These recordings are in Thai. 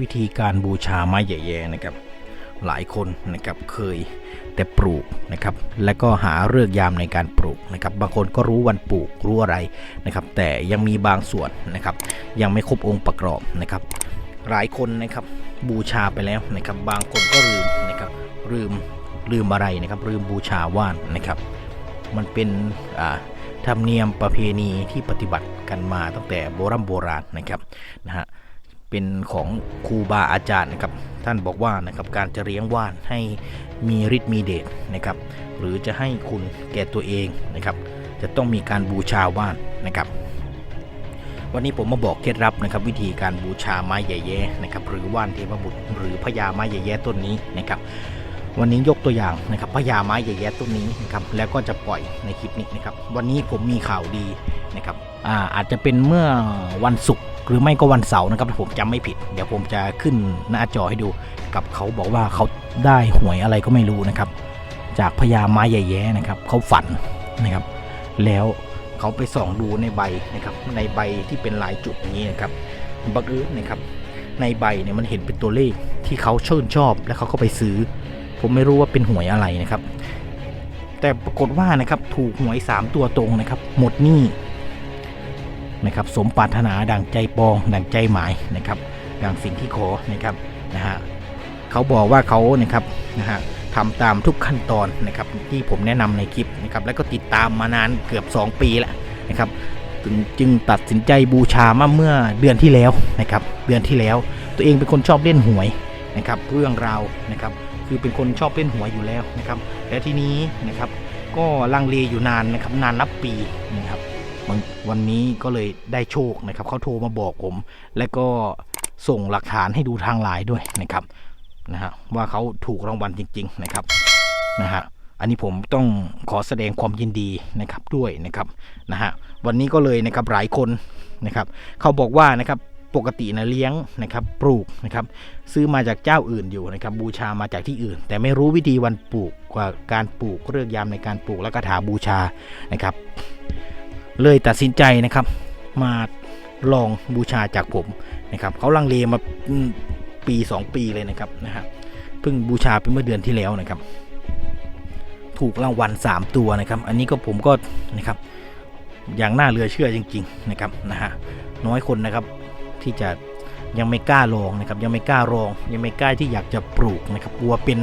วิธีการบูชาไม้แย่ๆนะครับหลายคนนะครับเคยแต่ปลูกนะครับและก็หาเลือกยามในการปลูกนะครับบางคนก็รู้วันปลูกรู้อะไรนะครับแต่ยังมีบางส่วนนะครับยังไม่ครบองค์ประกอบนะครับหลายคนนะครับบูชาไปแล้วนะครับบางคนก็ลืมนะครับลืมลืมอะไรนะครับลืมบูชาว่านนะครับ มันเป็นธรรมเนียมประเพณีที่ปฏิบัติกันมาตั้งแต่โบราณโบราณนะครับนะฮะ เป็นของครูบาอาจารย์นะครับท่านบอกว่านะครับการจะเลี้ยงว่านให้มีฤทธิ์มีเดชนะครับ หรือจะให้คุณแก่ตัวเองนะครับ จะต้องมีการบูชาว่านนะครับ วันนี้ผมมาบอกเคล็ดลับนะครับ วิธีการบูชาไม้ใหญ่แย่นะครับหรือว่านเทพบุตร หรือพญาไม้ใหญ่แย่ต้นนี้นะครับวันนี้ยกตัวอย่างนะครับพญาไม้ใหญ่แย่ต้นนี้นะครับแล้วก็จะปล่อยในคลิปนี้นะครับ วันนี้ผมมีข่าวดีนะครับอาอาจจะเป็นเมื่อวันศุกร์ หรือไม่ก็วันเสาร์นะครับถ้าผมจำไม่ผิด เดี๋ยวผมจะขึ้นหน้าจอให้ดู กับเขาบอกว่าเขาได้หวยอะไรก็ไม่รู้นะครับ จากพญาไม้ใหญ่แย่นะครับเขาฝันนะครับ แล้วเขาไปส่องดูในใบนะครับ ในใบที่เป็นลายจุดนี้นะครับบังเอิญนะครับ ในใบเนี่ยมันเห็นเป็นตัวเลขที่เขาชื่นชอบ และเขาก็ไปซื้อ ผมไม่รู้ว่าเป็นหวยอะไรนะครับ แต่ปรากฏว่านะครับถูกหวย 3 ตัวตรงนะครับ หมดหนี้ นะครับสมปรารถนาดังใจปองดังใจหมายนะครับดังสิ่งที่ขอนะครับนะฮะเขาบอกว่าเขานะครับนะฮะทำตามทุกขั้นตอนนะครับที่ผมแนะนำในคลิปนะครับแล้วก็ติดตามมานานเกือบ 2 ปีแล้วนะครับจึงจึงตัดสินใจบูชามาเมื่อเดือนที่แล้วนะครับเดือนที่แล้ว ตัวเองเป็นคนชอบเล่นหวยนะครับเรื่องราวนะครับคือเป็นคนชอบเล่นหวยอยู่แล้วนะครับและทีนี้นะครับก็ลังเลอยู่นานนะครับนานนับปีนะครับ วันนนี้ก็เลยได้โชคนะครับเขาโทรมาบอกผม และก็ส่งหลักฐานให้ดูทางไลน์ด้วยนะครับนะฮะว่าเขาถูกรางวัลจริง ๆนะครับนะฮะอันนี้ผมต้องขอแสดงความยินดีนะครับด้วยนะครับนะฮะวันนี้ก็เลยนะครับหลายคนนะครับเขาบอกว่านะครับปกตินะเลี้ยงนะครับปลูกนะครับซื้อมาจากเจ้าอื่นอยู่นะครับบูชามาจากที่อื่น แต่ไม่รู้วิธีวันปลูกกว่าการปลูกเรื่องยามในการปลูกและกระถาบูชานะครับ เลยตัดสินใจนะครับ มาลองบูชาจากผมนะครับเขาลังเลมาปี 2 ปีเลยนะครับนะฮะเพิ่งบูชาไปเมื่อเดือนที่แล้วนะครับ ถูกรางวัล 3 ตัวนะครับ อันนี้ก็ผมก็นะครับ อย่างน่าเหลือเชื่อจริง ๆนะครับนะฮะน้อยคนนะครับที่จะยังไม่กล้าลองนะครับ ยังไม่กล้าลอง ยังไม่กล้าที่อยากจะปลูกนะครับกลัวเป็น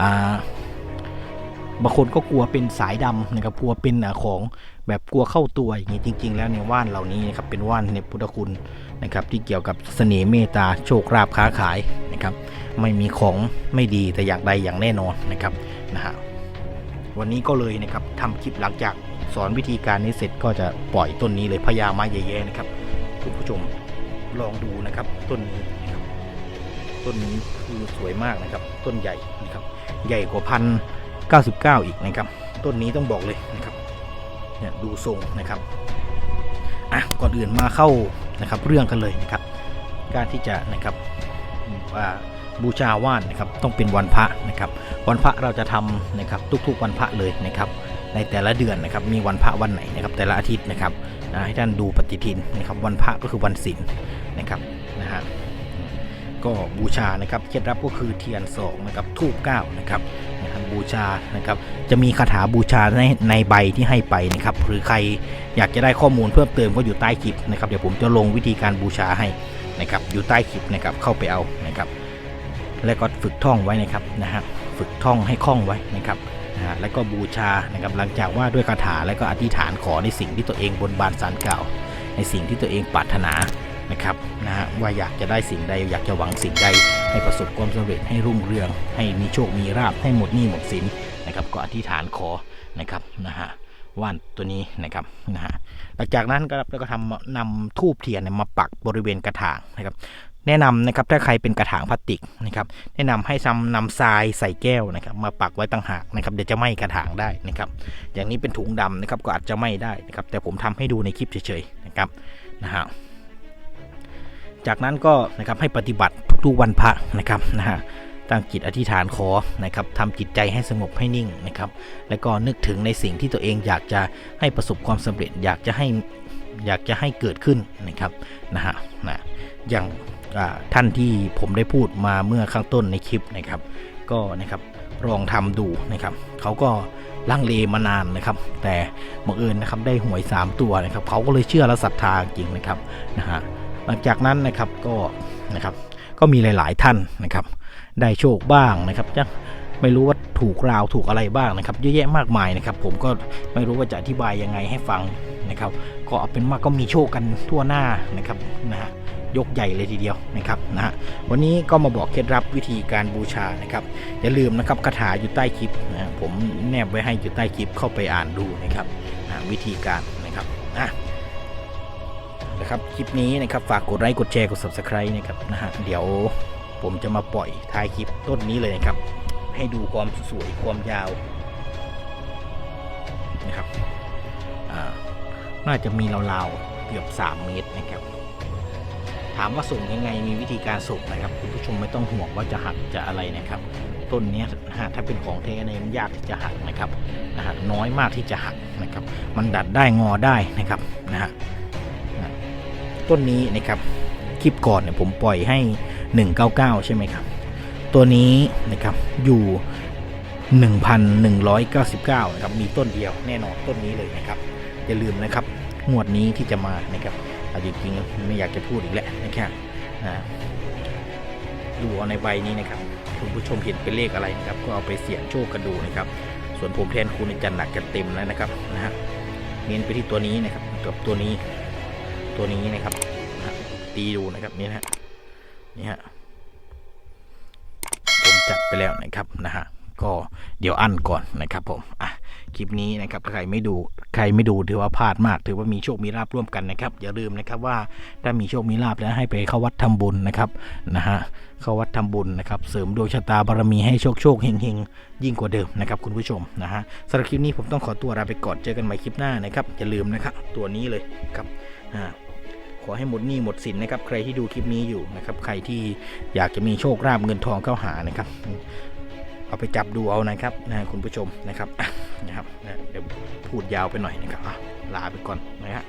อ่า บางคนก็กลัวเป็นสายดำนะครับกลัวเป็นของแบบกลัวเข้าตัวอย่างนี้จริง ๆ แล้วในว่านเหล่านี้นะครับเป็นว่านในพุทธคุณนะครับที่เกี่ยวกับเสน่ห์เมตตาโชคราบค้าขายนะครับไม่มีของไม่ดีแต่อย่างใดอย่างแน่นอนนะครับนะฮะวันนี้ก็เลยนะครับทำคลิปหลังจากสอนวิธีการนี้เสร็จก็จะปล่อยต้นนี้เลยพญาไม้แย่ๆนะครับคุณผู้ชมลองดูนะครับต้นนี้ต้นนี้คือสวยมากนะครับ ต้นใหญ่นะครับ ใหญ่กว่าพันธ 99 อีกนะครับ ต้นนี้ต้องบอกเลยนะครับเนี่ยดูทรงนะครับอะก่อนอื่นมาเข้านะครับเรื่องกันเลยนะครับ การที่จะนะครับบูชาว่านนะครับต้องเป็นวันพระนะครับ วันพระเราจะทำนะครับทุกๆวันพระเลยนะครับในแต่ละเดือนนะครับมีวันพระวันไหนนะครับแต่ละอาทิตย์นะครับนะให้ท่านดูปฏิทินนะครับวันพระก็คือวันศีลนะครับนะฮะก็บูชานะครับเคล็ดลับก็คือเทียนสองนะครับทูบเก้านะครับ บูชานะครับ จะมีคาถาบูชาในในใบที่ให้ไปนะครับ หรือใครอยากจะได้ข้อมูลเพิ่มเติมก็อยู่ใต้คลิปนะครับ เดี๋ยวผมจะลงวิธีการบูชาให้นะครับ อยู่ใต้คลิปนะครับ เข้าไปเอานะครับ แล้วก็ฝึกท่องไว้นะครับนะฮะ ฝึกท่องให้คล่องไว้นะครับนะฮะแล้วก็บูชานะครับ หลังจากว่าด้วยคาถาแล้วก็อธิษฐานขอในสิ่งที่ตัวเองบนบานสารกล่าว ในสิ่งที่ตัวเองปรารถนา นะครับนะฮะว่าอยากจะได้สิ่งใด อยากจะหวังสิ่งใด ให้ประสบความสำเร็จให้รุ่งเรือง ให้มีโชคมีราบให้หมดหนี้หมดสินนะครับก็อธิษฐานขอนะครับนะฮะว่านตัวนี้นะครับนะฮะหลังจากนั้นก็เราก็ทำนำทูบเทียนมาปักบริเวณกระถางนะครับแนะนำนะครับถ้าใครเป็นกระถางพลาสติกนะครับแนะนำให้ซ้ำนำทรายใส่แก้วนะครับมาปักไว้ต่างหากนะครับเดี๋ยวจะไหม้กระถางได้นะครับอย่างนี้เป็นถุงดำนะครับก็อาจจะไหม้ได้นะครับแต่ผมทำให้ดูในคลิปเฉยๆนะครับนะฮะ จากนั้นก็นะครับให้ปฏิบัติทุกๆวันพระนะครับนะฮะตั้งจิตอธิษฐานขอนะครับทำจิตใจให้สงบให้นิ่งนะครับ แล้วก็นึกถึงในสิ่งที่ตัวเองอยากจะให้ประสบความสำเร็จ อยากจะให้อยากจะให้เกิดขึ้นนะครับนะฮะนะอย่างท่านที่ผมได้พูดมาเมื่อข้างต้นในคลิปนะครับ ก็นะครับลองทำดูนะครับเขาก็ลังเลมานานนะครับ แต่บังเอิญนะครับได้หวย 3 ตัวนะครับเขาก็เลยเชื่อและศรัทธาจริงนะครับนะฮะ หลังจากนั้นนะครับก็นะครับก็มีหลาย ๆ ท่านนะครับ ได้โชคบ้างนะครับจะไม่รู้ว่าถูกราวถูกอะไรบ้างนะครับ เยอะแยะมากมายนะครับ ผมก็ไม่รู้ว่าจะอธิบายยังไงให้ฟังนะครับ ก็เอาเป็นว่าก็มีโชคกันทั่วหน้านะครับนะฮะยกใหญ่เลยทีเดียวนะครับนะฮะวันนี้ก็มาบอกเคล็ดลับวิธีการบูชานะครับอย่าลืมนะครับคาถาอยู่ใต้คลิปนะผมแนบไว้ให้อยู่ใต้คลิปเข้าไปอ่านดูนะครับนะวิธีการนะครับนะ นะครับคลิปนี้นะครับฝากกดไลค์กดแชร์กด subscribe นะครับนะฮะเดี๋ยวผมจะมาปล่อยท้ายคลิปต้นนี้เลยนะครับ ให้ดูความสวยความยาวนะครับอาน่าจะมีราวๆเกือบ 3 เมตรนะครับ ถามว่าส่งยังไงมีวิธีการส่งนะครับ คุณผู้ชมไม่ต้องห่วงว่าจะหักจะอะไรนะครับ ต้นนี้นะฮะถ้าเป็นของแท้เนี่ยมันยากที่จะหักนะครับนะฮะน้อยมากที่จะหักนะครับ มันดัดได้งอได้นะครับนะฮะ ต้นนี้นะครับคลิปก่อนเนี่ยผมปล่อยให้ 199 ใช่ไหมครับ ตัวนี้นะครับอยู่ 1,199นะครับมีต้นเดียวแน่นอนต้นนี้เลยนะครับอย่าลืมนะครับงวดนี้ที่จะมานะครับเอาจริงๆไม่อยากจะพูดอีกแล้วนะครับนะดูเอาในใบนี้นะครับคุณผู้ชมเห็นเป็นเลขอะไรนะครับก็เอาไปเสี่ยงโชคกันดูนะครับ ส่วนผมแทนคุณจันหนักจะเต็มแล้วนะครับนะฮะเน้นไปที่ตัวนี้นะครับกับตัวนี้ ตัวนี้นะครับนะตีดูนะครับนี่นะนี่ฮะผมจัดไปแล้วนะครับนะฮะก็เดี๋ยวอั้นก่อนนะครับผมอะคลิปนี้นะครับใครไม่ดูใครไม่ดูถือว่าพลาดมาก ถือว่ามีโชคมีลาบร่วมกันนะครับ อย่าลืมนะครับว่าถ้ามีโชคมีลาบแล้วให้ไปเข้าวัดทำบุญนะครับนะฮะเข้าวัดทำบุญนะครับเสริมดวงชะตาบารมีให้โชคโชคเฮงเฮงยิ่งกว่าเดิมนะครับคุณผู้ชมนะฮะสำหรับคลิปนี้ผมต้องขอตัวลาไปก่อนเจอกันใหม่คลิปหน้านะครับอย่าลืมนะครับตัวนี้เลยครับอ่า อให้หมดหนี้หมดสินนะครับ ใครที่ดูคลิปนี้อยู่นะครับ ใครที่อยากจะมีโชคลาภเงินทองเข้าหานะครับ เอาไปจับดูเอานะครับนะคุณผู้ชมนะครับนะครับเดี๋ยวพูดยาวไปหน่อยนะครับลาไปก่อนนะฮะ